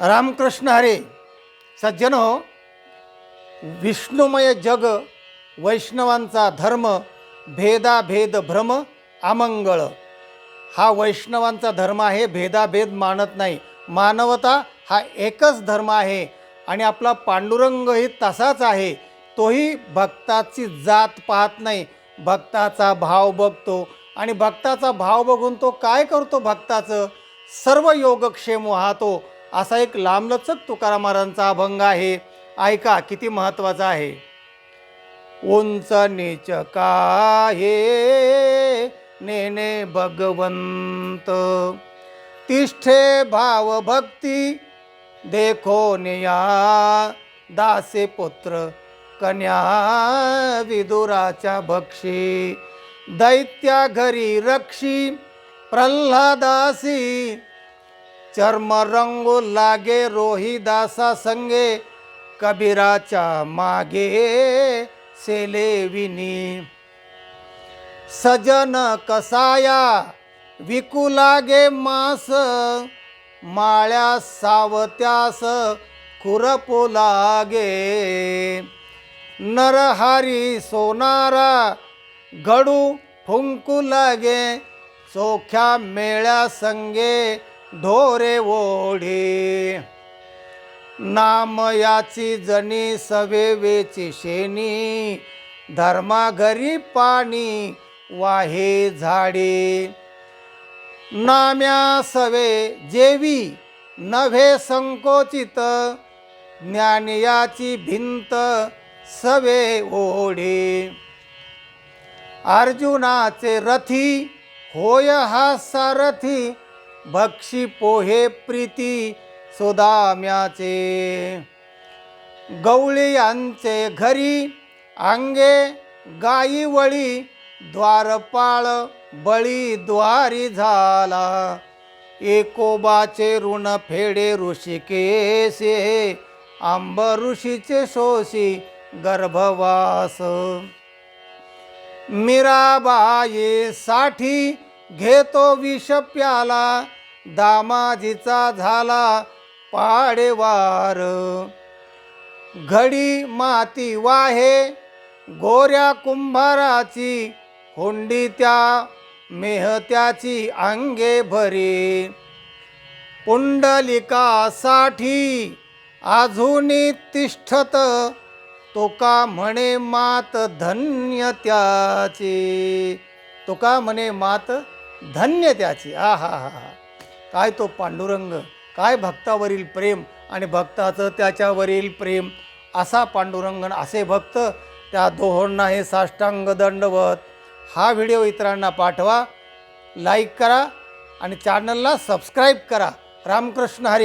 रामकृष्ण हरे सज्जन हो विष्णुमय जग वैष्णवांचा धर्म भेदाभेद भ्रम अमंगळ. हा वैष्णवांचा धर्म आहे भेदाभेद मानत नाही. मानवता हा एकच धर्म आहे आणि आपला पांडुरंगही तसाच आहे. तोही भक्ताची जात पाहत नाही. भक्ताचा भाव बघतो आणि भक्ताचा भाव बघून तो काय करतो भक्ताचं? सर्व योगक्षेम वाहतो. असा एक लांबलचक तुकाराम महाराजांचा अभंग आहे. ऐका किती महत्त्वाचा आहे. उंच नीच काहे नेने भगवंत? तिष्ठे भाव भक्ती देखो निया. दासे पुत्र कन्या विदुराच्या भक्षी. दैत्या घरी रक्षी. प्रल्हादासी चर्मरंगू लागे रोहिदासा संगे कबीराच्या मागे सेलेविनी सजन कसाया विकू लागे मास माळ्या सावत्यास खुरपू लागे। नरहारी सोनारा गडू फुंकू लागे चोख्या मेळ्या संगे ढोरे ओढे. नाम याची जणी सवेवेची शेणी. धर्माघरी पाणी वाहे झाडे. नाम्या सवे जेवी नव्हे संकोचित. ज्ञानियाची भिंत सवे ओढे. अर्जुनाचे रथी होय हा सारथी. भक्षी पोहे प्रीती सुदाम्याचे. गवळी यांचे घरी अंगे गाईवळी द्वारपाळ बळी द्वारी झाला. एकोबाचे ऋण फेडे ऋषिकेशे आंब ऋषीचे शोषी गर्भवास. मीराबाई साठी घेतो विष प्याला दामाजीचा झाला पाडेवार. घडी माती वाहे गोऱ्या कुंभाराची हुंडी त्या मेहत्याची अंगे भरी. पुंडलिकासाठी अजूनी तिष्ठत तुका म्हणे मात धन्य त्याची. तुका म्हणे मात धन्य त्याची. आ हा हा हा. काय तो पांडुरंग? काय भक्तावरील प्रेम आणि भक्ताचं त्याच्यावरील प्रेम? असा पांडुरंगन असे भक्त त्या दोहोंना हे साष्टांग दंडवत. हा व्हिडिओ इतरांना पाठवा लाईक करा आणि चॅनलला सबस्क्राईब करा. रामकृष्ण हरी